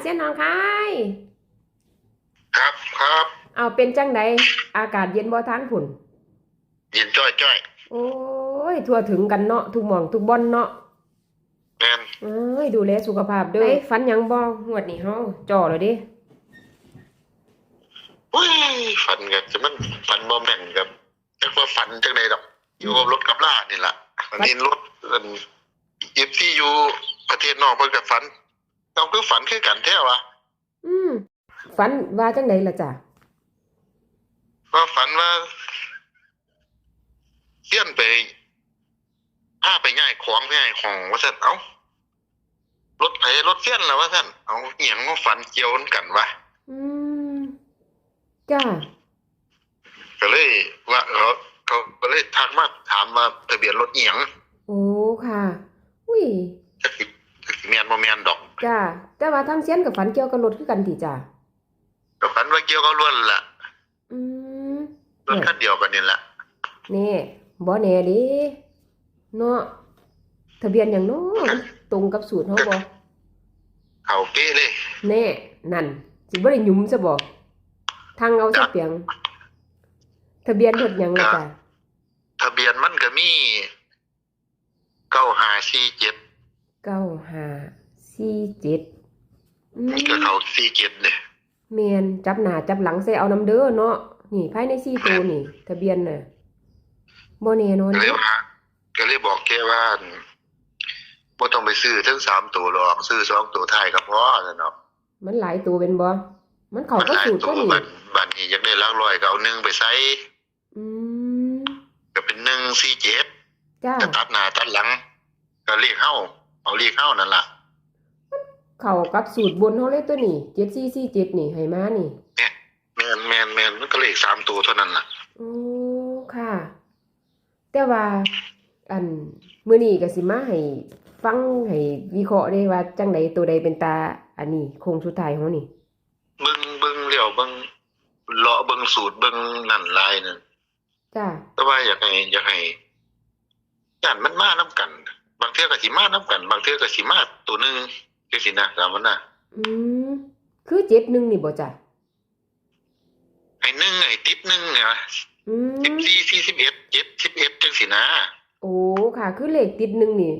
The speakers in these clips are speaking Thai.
เสียน้องคายครับครับเอาเป็นจังไดอากาศเย็นบ่ทางฝุ่นเย็นจ้อยจ้อยโอ้ย ทั่วถึงกันเนาะทุกหม่องทุกบ่อนเนาะแมนเอ้ยดูแลสุขภาพเด้อฝันหยังบ่งวดนี้เฮาจ่อเลยเดิอุ้ยฝันกับจะมันฝันบ่แม่นกับจักว่าฝันจังไดดอก อยู่กับรถกับล่านี่ล่ะอันนี้รถอันเอฟซีอยู่ประเทศนอกเพิ่นก็ฝัน เราคือฝันคือกันแท้วะอืมฝันว่าจังไดล่ะจ้ะก็ฝันว่าเสี้ยนไปพาไปง่ายของไปง่ายของว่าซั่นเอ้ารถไผรถเสี้ยนล่ะว่าซั่นเอาอีหยังมาฝันเกี่ยวกันวะอืมจ้าก็เลยว่าเออเขาก็เลยทักมาถามว่าทะเบียนรถอีหยังโอ้ค่ะ อุ้ยจักสิจักสิแม่นบ่แม่นดอก จ้าแต่ว่าทางเซียนกับฝันเกี่ยวกับรถคือกันติจ้าก็ฝันว่าเกี่ยวกับรถล่ะ อืมรถคันเดียวกันนี่แหละแน่บ่แน่เดิเนาะทะเบียนหยังเนาะมันตรงกับสูตรเฮาบ่เขาเป๊ะเลยแน่นั่นสิบ่ได้หยุมซะบ่ทางเอาซะเปียง ทะเบียนรถหยังล่ะจ้ะทะเบียนมันก็มีเก้าหาสี่เจ็ด 9547อืมก็เขาสี่เจ็ดเนี่ยแม่นจับหน้าจับหลังใส่เอานํเด้อเนาะนี่ภายใน4ตัวนี่ ทะเบียนน่ะบ่แน่นอนก็เลเด้ยว่าก็เลยบอกแกว่าบ่ต้องไปซื้อทั้งสามตัวหรอกซื้อสองตัวท้ายก็พอนั่นเนาะมันหลายตัวเป็นบ่มันเข้ามันกับหลายสูตรตัก็วนี่บัดบัดนี้อยากได้หลักร้อยก็เอาหนึ่งไปใส่อืมก็เป็นหนึ่งสี่เจ็ดจ้าก็ตัดหน้าตัดหลัง ก็เรียกเฮาเอาเรียกเฮานั่นล่ะ เข้ากับสูตรบนเฮาเลยตัวนี้7447นี่ให้มานี่แม่นแม่นแม่นมันก็เลขสามตัวเท่านั้นล่ะโอ้ค่ะ แต่ว่า อันมื้อนี้ก็สิมาให้ฟังให้วิเคราะห์ได้ว่าจังใดตัวใดเป็นตา อันนี้โครงสุดท้ายของเรานี่เบิ่งเบิ่งเลี้ยวเบิ่งเลาะเบิ่งสูตรเบิ่งนั่นลายนั่นจ้าแต่ว่าอยากให้อยากให้ย่านมันมานํกัน บางเทื่อก็สิมานํกัน บางเทื่อก็สิมาตัวหนึง จังซี่นะตามมันน่ะ อืมคือ71นี่บ่จ้ะไอ้หนึ่งไอ้ติดหนึ่งเนี่ยอืม14 41 71จังซี่นะโอ้ค่ะ คือเลขติดหนึ่งนี่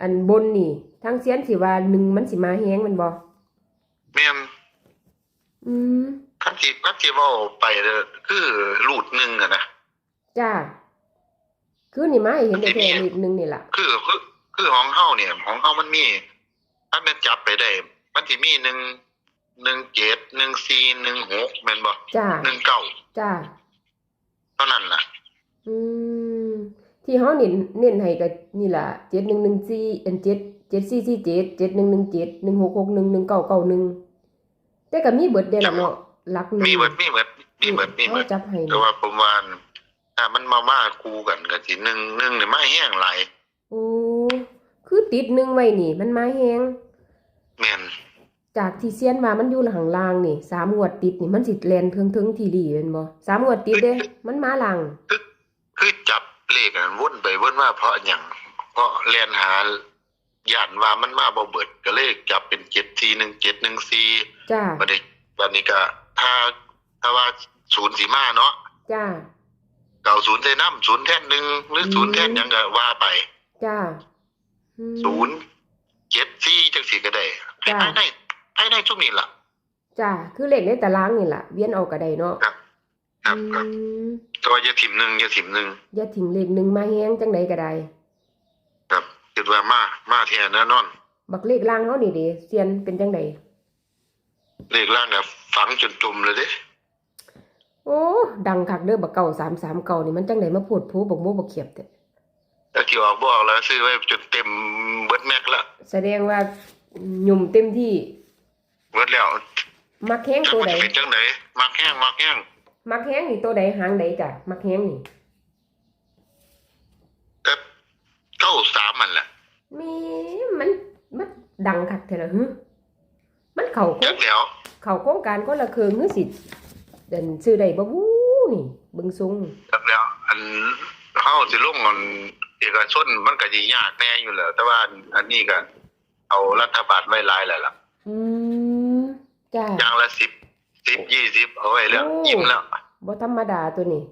อันบนนี่ทางเสียนสิว่าหนึ่งมันสิมาแฮงแมันบ่แม่นอืมคันที่คันที่เว้าไปเด้อคือรูดหนึ่งอะนะจ้าคือนี่มาให้เห็นได้แค่เลขหนึ่งนี่ล่ะ คือคือคือของเฮาเนี่ย ของเฮามันมี ถ้าแม่นจับไปได้ มันสิมีหนึ่งหนึ่งเจ็ดหนึ่งสี่หนึ่งหกแม่นบ่จ้าหนึ่งเก้าจ้าเท่านั้นล่ะ อืม ที่เฮาเน้นเน้นให้ก็นี่ล่ะ7114อัน7 7447 7117 1661 1991แต่ก็มีเบิดเด้ล่ะเนาะหลักหนึ่งมีเบิดมีเบิดมีเบิดมีเบิดอาจับให้แต่นี่ว่าผมว่าถ้ามันมามาคู่กันก็สิหนึ่งหนึ่งนี่มาแห้งหลายโอ้ คือติดหนึ่งไว้นี่ มันมาแฮงแม่นจากที่เซียนมามันอยู่หลังลางนี่สามงวดติดนี่มันสิแลนเทิงเทิงทีดีเป็นบ่สามงวดติดเด้ มันมาหลัง คือจับเลขกันวนไปวนมาเพราะหยังเพราะแล่นหาย่านว่ามันมาบ่เบิดก็เลยจับเป็น741 714จ้า บัดนี้บัดนี้ก็ถ้าถ้าว่าศูนย์สีมาเนาะจ้า เก่าศูนย์ใส่น้ำศูนย์แท่นหนึ่งหรือศูนย์แท่นหยังก็ว่าไป จ้าอืม ศูนย์เจ็ดสี่จังสี่ก็ได้จ้ะภายในภายในช่วงนี้ล่ะจ้าคือเลขในตารางนี่ล่ะเวียนเอาก็ได้เนาะครับครับอืครับมตัวอย่าถิ่มหนึ่งอย่าถิ่มหนึ่งอย่าทิ้งเลขหนึ่งมาแฮงจังใดก็ได้ครับคิดว่ามามาแทนแน่นอน บักเลขล่างเฮานี่เด้เซียนเป็นจังไดเลขล่างเนี่ยฝังจนจมเลยเด้โอ้ ดังคักเด้อบักเก่า339นี่มันจังไดมาโพดโพบักโมบักเขียบแต่ แล้วที่ออกบอกแล้วซื้อไว้จนเต็มเบิดแม็กละแสดงว่าหยุ่มเต็มที่เบิดแล้วมักแฮงจักตัวมันใดจะเป็นจังไหนมักแห้งมักแห้งมักแฮงนี่ตัวใดหางใดจ้ะมักแฮงนี่แต่เก้าสามมันแหละมีมันมันดังคักแท้ละฮึมันเข้าโครจังกแล้วเข้าโครงการก็ละเคืองฮึสิเดินซื้อได้บ่บู้นี่เบิ่งทรงจักแล้ว อันเฮาสิลงอัน เอกชนมันก็สิยากแน่อยู่แล้วแต่ว่าอันนี้ก็เอารัฐบาลไว้หลายแล้วล่ะอืมจ้าอย่างละสิบสิบยี่สิบเอาไว้แล้วโอ้อิ่มแล้วบ่ธรรมดาตัวนี้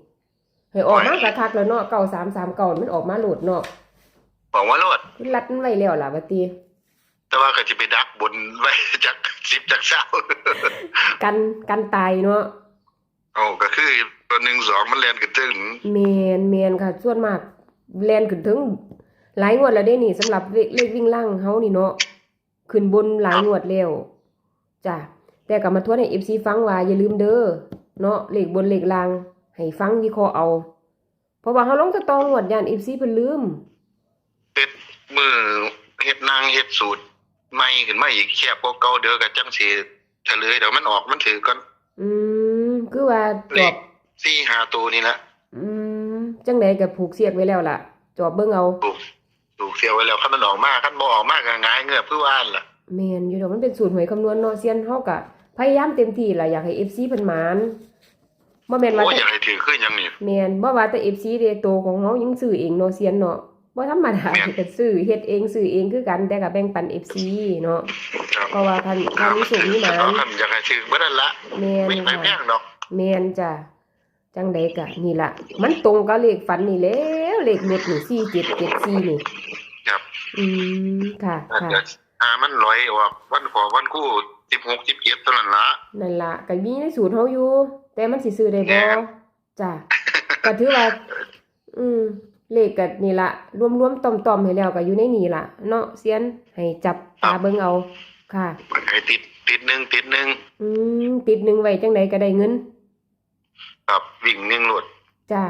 ให้ออกมาคักๆแล้วเนาะเก่าสามสามเก่ามันออกมาโหลดเนาะบอกว่าโลดมันรัดมันไว้แล้วล่ะบัดนี้แต่ว่าก็จะไปดักบนไว้จากสิบจากเช้ากันกันตายเนาะเอาก็คือตัวหนึ่งสองมันเรียนกันถึงแมนแมนค่ะส่วนมาก แลนขึ้นถึงหลายงวดแล้วเด้นี่สำหรับเลขเลขวิ่งล่างเฮานี่เนาะขึ้นบนหลายงวดแล้วจ้ะแต่ก็มาทวนให้ FC ฟังว่าอย่าลืมเด้อเนาะเลขบนเลขล่างให้ฟังวิเคราะห์เอา เพราะว่าเฮาลงแตะตองวดย่าน FC เพิ่นลืมเฮ็ดมือเฮ็ดนางเฮ็ดสูตรใหม่ขึ้นมาอีกแคบกว่าเก่าเด้อก็จังสิเฉลยเดี๋ยวมันออกมันถือก่อนอืมคือว่าจเลอขบสี่หาตัวนี่ละอืม จังไดก็ผูกเสียกไว้แล้วล่ะ จอบเบิ่งเอาถูกถูกเสียไว้แล้วคันมันออกมาคันบ่ออกมาก็ง่ายเงือบคือว่าหั่นล่ะแม่นอยู่ดอกมันเป็นสูตรหวยคำนวณเนาะเซียนเฮาก็พยายามเต็มที่ล่ะอยากให้ FC เพิ่นหมานบ่แม่นว่าโอ้ยอแต่ยากให้ถือขึ้นยังนี่แม่นบ่ว่าแต่ FC เด้โตของเฮายังซื้อเองเนาะเซียนเนาะบ่ธรรมดาแม่นก็ซื้อเฮ็ดเองซื้อเองคือกันแต่ก็แบ่งปัน FC เนาะครับเพราะว่าคันคันมีสูตรมีหมานคันอยากให้ถือบ่นั่นละแม่นไม่ไปแพค่ะงดอกแม่นจ้ะ จังไดก็นี่ล่ะมันตรงกับเลขฝันนี่แล้วเลขรถนี่4774นี่ครับ อืมค่ะอาจค่ะจะอ่ามันลอยออกวันขอวันคู่16 17เท่านั้นละนั่นล่ะก็มีในสูตรเฮาอยู่ แต่มันสิซื้อได้แม่บ่นจ้ะก็ถือว่า อืมเลขก็นี่ล่ะรวมๆต่อมๆให้แล้วก็อยู่ในนี่ล่ะเนาะเซียนให้จับตาเบิ่งเอาค่ะให้ติดติดหนึ่งติดหนึ่งอืมติดหนึ่งไว้จังใดก็ได้เงิน ครับวิ่งหนึ่งหลดจ้ะ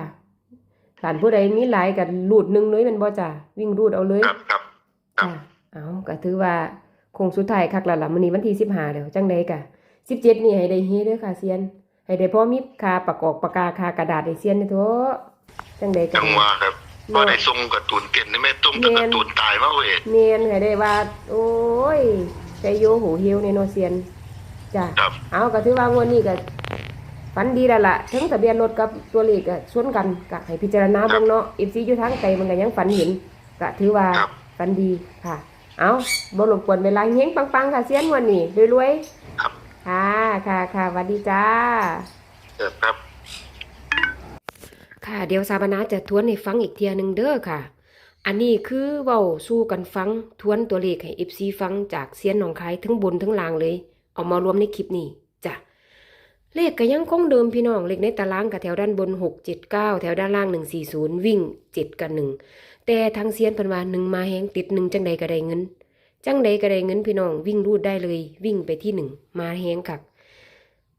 หลานผู้ใดมีหลายก็รูดหนึงเลยแมันบ่จ้ะวิ่งรูดเอาเลยครับครับครับจ้ะเอาก็ถือว่าคงสุดท้ายคักแล้วล่ะมื้อนี้วันที่15แล้วจังใดก็17นี่ให้ได้เฮเด้อค่ะเซียน ให้ได้พอมีค่าประกอบปากกาค่ากระดาษให้เซียนเด้อโถจังใดก็จังได้ว่าครับพอได้ส่งการ์ตูนเต้นนี่แม่ตุ้มแต่การ์ตูนตายมาเว้ยเมียนให้ได้ว่า โอ้ยใจโยหูเหี่ยวในโนเซียนจ้ะครับเอาก็ถือว่างวดนี้ก็ ฝันดีแล้วล่ะทั้งทะเบียนรถกับตัวเลขก็ชนกันก็ให้พิจารณาเบิ่งเนาะอีซีอยู่ทางไกลมันก็ยังฝันเห็นก็ถือว่าครับ ฝันดีค่ะ เอาบ่รบกวนเวลาเฮงปังๆค่ะเซียนงวันนี้รวยครับ ๆค่ะค่ะค่ะสวัสดีจ้าครับ ค่ะเดี๋ยวสาบานาจะทวนให้ฟังอีกเทียหนึ่งเด้อค่ะ อันนี้คือเว้าสู้กันฟังทวนตัวเลขให้ FC ฟังจากเสียนหนองคายทั้งบนทั้งล่างเลย เอามารวมในคลิปนี้จ้ะ เลขก็ยังคงเดิมพี่น้อง เลขในตารางกับแถวด้านบน 6 7 9 แถวด้านล่าง 140 วิ่ง 7 กับ 1 แต่ทางเสียนพันวาหนึ่งมาแหงติดหนึ่งจังใดก็ได้เงิน จังใดก็ได้เงินพี่น้องวิ่งรูดได้เลย วิ่งไปที่หนึ่งมาแหงคัก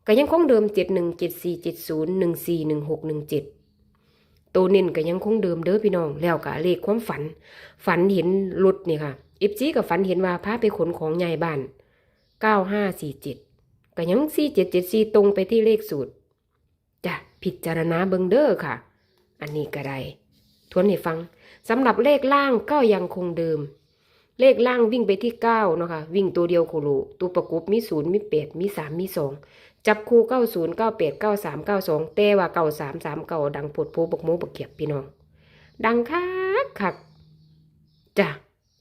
ก็ยังคงเดิม 71 74 70 14 16 17 ตัวเน้นก็ยังคงเดิมเด้อพี่น้อง แล้วก็เลขความฝัน ฝันเห็นรถนี่ค่ะเอฟซีกับฝันเห็นว่าพาไปขนของใหญ่บ้าน 9547 ก็ยัง4774ตรงไปที่เลขสูตรจ้ะพิจารณาเบิงเด้อค่ะ อันนี้ก็ได้ทวนให้ฟังสำหรับเลขล่างก็ยังคงเดิม เลขล่างวิ่งไปที่9เนาะค่ะวิ่งตัวเดียวโคโลตัวประกบมี0มี8มี3มี2จับคู่เก้าศูนย์เก้าแปดเก้าสามเก้าสองแต่ว่าเก้าสามสามเก้าดังปวดโพบกโมบกเกียบพี่น้อง ดังคักคักจ้ะ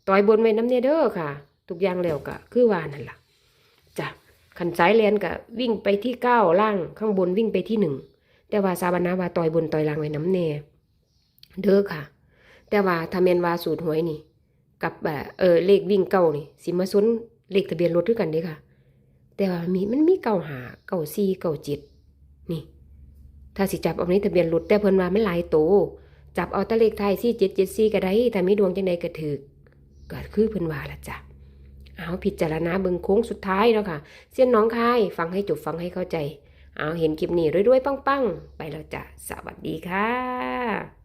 ต่อยบนไว้น้ำเนเด้อค่ะ ทุกอย่างแล้วก็คือว่านั่นล่ะ ขันสายเลียนก็วิ่งไปที่เก้าล่างข้างบนวิ่งไปที่หนึ่งแต่ว่าซาบานาว่าต่อยบนต่อยล่างไว้น้ำเน่เด้อค่ะ แต่ว่าถ้าเมนว่าสูตรหวยนี่ กับแบบเออเลขวิ่งเก้านี่สิมาซุนเลขทะเบียนรถด้วยกันเด้ค่ะ แต่ว่ามีมันมีเก่าหาเก่าซีเก่าจิตนี่ถ้าสิจับเอาในทะเบียนรถแต่เพิ่นว่ามันหลายโตจับเอาตะเลขไทยซี่เจ็ดเจ็ดซี่ก็ได้ถ้ามีดวงจังใดก็ถือก็คือเพิ่นว่าละจ้ะ เอาพิจารณาเบิงโค้งสุดท้ายแล้วค่ะ เส้นน้องคาย ฟังให้จบฟังให้เข้าใจ เอาเห็นคลิปนี้รวยๆ ปังๆ ไปแล้วจ้ะ สวัสดีค่ะ